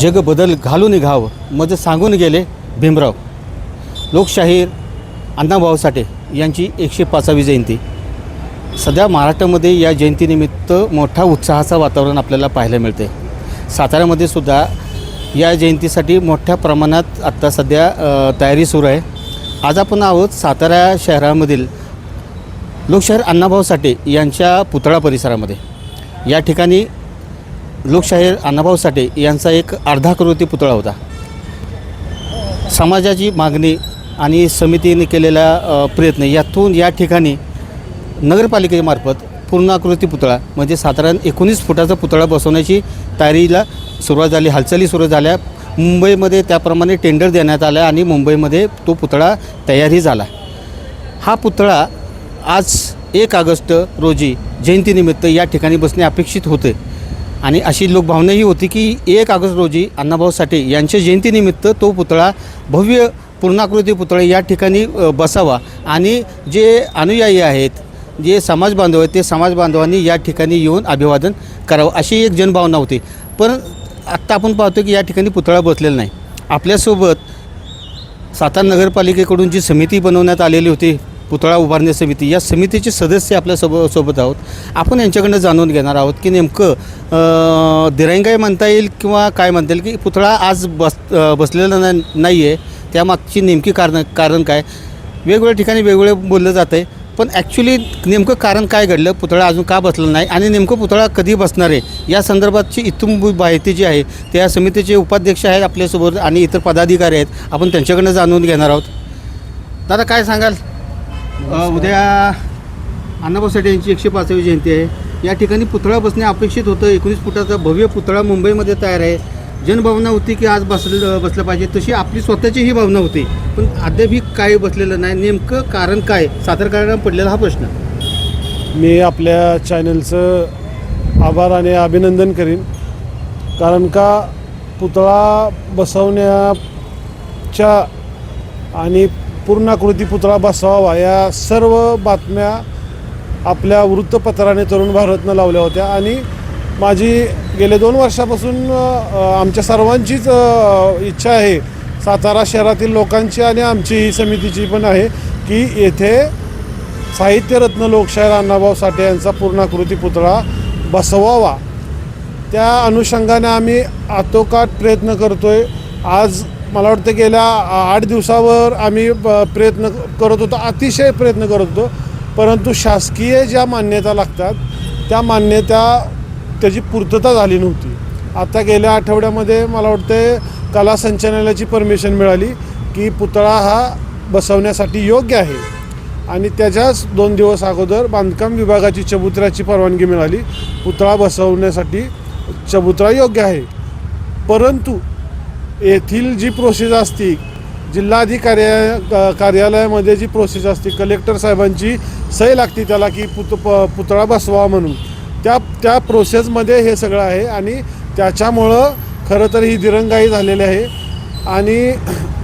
जग बदल घालून घाव मज सांगून गेले भीमराव. लोकशाहीर अण्णाभाऊ साठे यांची एकशे पाचावी जयंती. सध्या महाराष्ट्रामध्ये या जयंतीनिमित्त मोठा उत्साहाचं वातावरण आपल्याला पाहायला मिळते साताऱ्यामध्ये सुद्धा या जयंतीसाठी मोठ्या प्रमाणात आत्ता सध्या तयारी सुरू आहे. आज आपण आहोत सातारा शहरामधील लोकशाहीर अण्णाभाऊ साठे यांच्या पुतळा परिसरामध्ये. या ठिकाणी लोकशाहीर अण्णाभाऊ साठे यांचा एक अर्धाकृती पुतळा होता. समाजाची मागणी आणि समितीने केलेला प्रयत्न यातून या ठिकाणी नगरपालिकेमार्फत पूर्णाकृती पुतळा म्हणजे साधारण एकोणीस फुटाचा पुतळा बसवण्याची तयारीला सुरुवात झाली हालचाली सुरू झाल्या. मुंबईमध्ये त्याप्रमाणे टेंडर देण्यात आलं आणि मुंबईमध्ये तो पुतळा तयारही झाला. हा पुतळा आज एक ऑगस्ट रोजी जयंतीनिमित्त या ठिकाणी बसणे अपेक्षित होते. आणि अशी लोकभावनाही होती की एक ऑगस्ट रोजी अण्णाभाऊ साठे यांच्या जयंतीनिमित्त तो पुतळा भव्य पूर्णाकृती पुतळा या ठिकाणी बसावा. आणि जे अनुयायी आहेत जे समाज बांधव आहेत ते समाज बांधवांनी या ठिकाणी येऊन अभिवादन करावं अशी एक जनभावना होती. पण आत्ता आपण पाहतो की या ठिकाणी पुतळा बसलेला नाही. आपल्यासोबत सातारा नगरपालिकेकडून जी समिती बनवण्यात आलेली होती पुतळा उभारणी समिती या समितीचे सदस्य आपल्या सोब सोबत आहोत. आपण यांच्याकडनं जाणून घेणार आहोत की नेमकं अं, दिरंगाई म्हणता येईल किंवा काय म्हणता येईल की पुतळा आज बस बसलेला नाही आहे त्यामागची नेमकी कारण कारण काय? वेगवेगळ्या ठिकाणी वेगवेगळं बोललं जातं आहे पण ॲक्च्युली नेमकं कारण काय घडलं? पुतळा अजून का बसला नाही? आणि नेमकं पुतळा कधी बसणार आहे? या संदर्भातची इथून माहिती जी आहे त्या समितीचे उपाध्यक्ष आहेत आपल्यासोबत आणि इतर पदाधिकारी आहेत. आपण त्यांच्याकडनं जाणून घेणार आहोत. दादा काय सांगाल? उद्या अण्णाभाऊ साठे यांची एकशे पाचवी जयंती आहे. या ठिकाणी पुतळा बसणे अपेक्षित होतं. एकोणीस फुटाचा भव्य पुतळा मुंबईमध्ये तयार आहे. जनभावना होती की आज बसलं बसलं पाहिजे. तशी आपली स्वतःची ही भावना होती. पण अद्याप ही काय बसलेलं नाही. नेमकं कारण काय? सातारकरांना पडलेला हा प्रश्न. मी आपल्या चॅनलचं आभार आणि अभिनंदन करीन. कारण का पुतळा बसवण्याच्या आणि पूर्णाकृती पुतळा बसवावा या सर्व बातम्या आपल्या वृत्तपत्राने तरुण भारतनं लावल्या होत्या. आणि माझी गेले दोन वर्षापासून आमच्या सर्वांचीच इच्छा आहे सातारा शहरातील लोकांची आणि आमची ही समितीची पण आहे की येथे साहित्यरत्न लोकशाहीर अण्णाभाऊ साठे यांचा पूर्णाकृती पुतळा बसवावा. त्या अनुषंगाने आम्ही आतोकाट प्रयत्न करतो आहे आज मला वाटतं गेल्या आठ दिवसावर आम्ही प्रयत्न करत होतो अतिशय प्रयत्न करत होतो. परंतु शासकीय ज्या मान्यता लागतात त्या मान्यता त्याची पूर्तता झाली नव्हती. आता गेल्या आठवड्यामध्ये मला वाटतं कला संचालनालयाची परमिशन मिळाली की पुतळा हा बसवण्यासाठी योग्य आहे. आणि त्याच्याच दोन दिवस अगोदर बांधकाम विभागाची चबुतऱ्याची परवानगी मिळाली. पुतळा बसवण्यासाठी चबुतरा योग्य आहे. परंतु येथील जी प्रोसेस असती जिल्हाधिकार्या कार्यालयामध्ये जी प्रोसेस असते कलेक्टर साहेबांची सही लागते त्याला की पुत प पुतळा बसवा म्हणून. त्या त्या प्रोसेसमध्ये हे सगळं आहे आणि त्याच्यामुळं खरं तर ही दिरंगाई झालेली आहे. आणि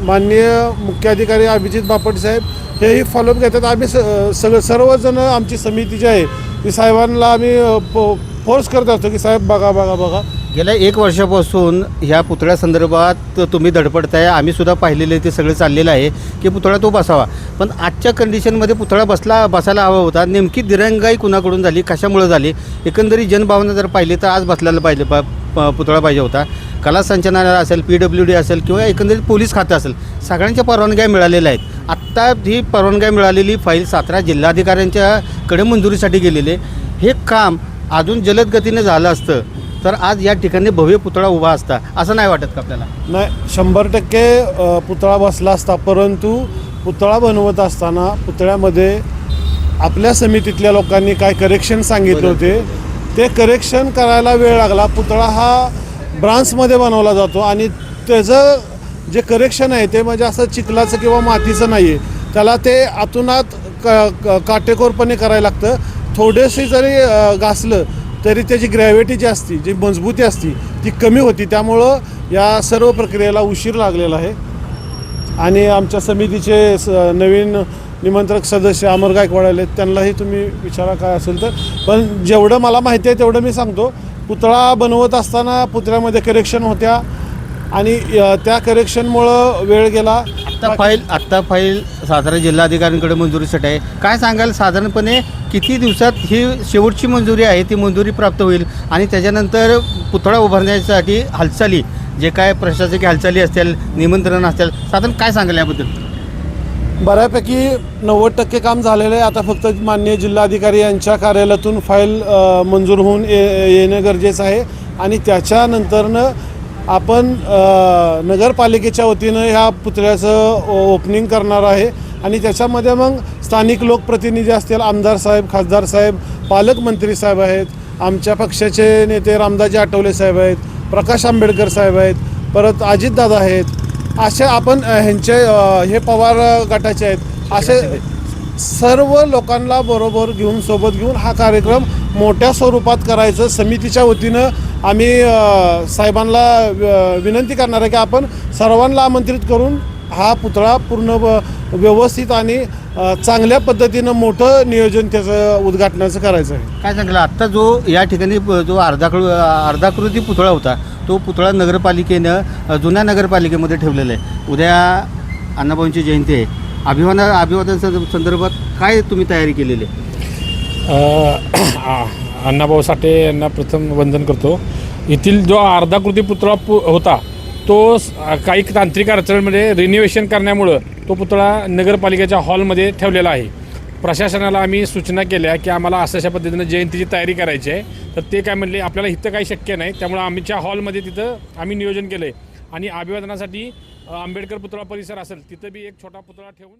माननीय मुख्याधिकारी अभिजित बापट साहेब हेही फॉलोअप घेतात. आम्ही स सगळं सर्वजण आमची समिती जी आहे ती साहेबांना आम्ही फोर्स करत असतो की साहेब बघा बघा बघा. गेल्या एक वर्षापासून ह्या पुतळ्यासंदर्भात तुम्ही धडपडताय आम्ही सुद्धा पाहिलेले ते सगळं चाललेलं आहे की पुतळा तो बसावा. पण आजच्या कंडिशनमध्ये पुतळा बसला बसायला हवा होता. नेमकी दिरंगाई कुणाकडून झाली कशामुळं झाली? एकंदरीत जनभावना जर पाहिली तर आज बसलेला पाहिजे प पुतळा पाहिजे होता. कला संचालनालय असेल पी डब्ल्यू डी असेल किंवा एकंदरीत पोलीस खातं असेल सगळ्यांच्या परवानग्या मिळालेल्या आहेत. आत्ता ही परवानग्या मिळालेली फाईल सातारा जिल्हाधिकाऱ्यांच्याकडे मंजुरीसाठी गेलेली हे काम अजून जलद गतीने झालं असतं. तर आज या ठिकाणी भव्य पुतळा उभा असता असं नाही वाटत का आपल्याला? नाही शंभर टक्के पुतळा बसला असता परंतु पुतळा बनवत असताना पुतळ्यामध्ये आपल्या समितीतल्या लोकांनी काय करेक्शन सांगितले होते ते करेक्शन करायला वेळ लागला. पुतळा हा ब्रान्समध्ये बनवला जातो आणि त्याचं जे करेक्शन आहे ते म्हणजे असं चिखलाचं किंवा मातीचं नाही आहे त्याला ते आतूनात क क- काटेकोरपणे करायला लागतं. थोडेसे जरी घासलं तरी त्याची ग्रॅव्हिटी जी असती जी मजबूती असती ती कमी होती. त्यामुळं या सर्व प्रक्रियेला उशीर लागलेला आहे. आणि आमच्या समितीचे स नवीन निमंत्रक सदस्य अमर गायकवाड आले त्यांनाही तुम्ही विचारा काय असेल तर. पण जेवढं मला माहिती आहे तेवढं मी सांगतो. पुतळा बनवत असताना पुतळ्यामध्ये करेक्शन होत्या. आणि त्या करेक्शनमुळं वेळ गेला. आत्ता फाईल आत्ता फाईल सातारा जिल्हाधिकाऱ्यांकडे मंजुरीसाठी आहे. काय सांगाल? साधारणपणे किती दिवसात ही शेवटची मंजुरी आहे ती मंजुरी प्राप्त होईल? आणि त्याच्यानंतर पुतळा उभारण्यासाठी हालचाली जे काय प्रशासकीय हालचाली असतील निमंत्रण असतील साधारण काय सांगाल याबद्दल? बऱ्यापैकी नव्वद टक्के काम झालेलं आहे. आता फक्त माननीय जिल्हाधिकारी यांच्या कार्यालयातून फाईल मंजूर होऊन ये येणं गरजेचं आहे. आणि त्याच्यानंतरनं आपण नगरपालिकेच्या वतीनं ह्या पुतळ्याचं ओपनिंग करणार आहे. आणि त्याच्यामध्ये मग स्थानिक लोकप्रतिनिधी असतील आमदार साहेब खासदार साहेब पालकमंत्री साहेब आहेत आमच्या पक्षाचे नेते रामदाजी आठवले साहेब आहेत प्रकाश आंबेडकर साहेब आहेत परत अजितदादा आहेत. असे आपण ह्यांचे हे पवार गटाचे आहेत. असे सर्व लोकांना बरोबर घेऊन सोबत घेऊन हा कार्यक्रम मोठ्या स्वरूपात करायचं. समितीच्या वतीनं आम्ही साहेबांना विनंती करणार आहे की आपण सर्वांना आमंत्रित करून हा पुतळा पूर्ण व- व्यवस्थित आणि चांगल्या पद्धतीनं मोठं नियोजन त्याचं उद्घाटनाचं करायचं आहे. काय सांगितलं आत्ता जो या ठिकाणी जो अर्धाकृ अर्धाकृती पुतळा होता तो पुतळा नगरपालिकेनं जुन्या नगरपालिकेमध्ये ठेवलेला आहे. उद्या अण्णाभाऊंची जयंती आहे. अभिवादन अभिवादन संदर्भात काय तुम्ही तयारी केलेली आहे? अण्णाभाऊ साठे यांना प्रथम वंदन करतो. येथील जो अर्धाकृती पुतळा पु होता तो काही तांत्रिक अडचणीमध्ये रिन्युवेशन करण्यामुळं तो पुतळा नगरपालिकेच्या हॉलमध्ये ठेवलेला आहे. प्रशासनाला आम्ही सूचना केल्या की आम्हाला असं अशा पद्धतीनं जयंतीची तयारी करायची आहे. तर ते काय म्हणले आपल्याला इथं काही शक्य नाही त्यामुळं आमच्या हॉलमध्ये तिथं आम्ही नियोजन केलं आहे आणि अभिवादनासाठी आंबेडकर पुतळा परिसर असेल तिथं बी एक छोटा पुतळा ठेवून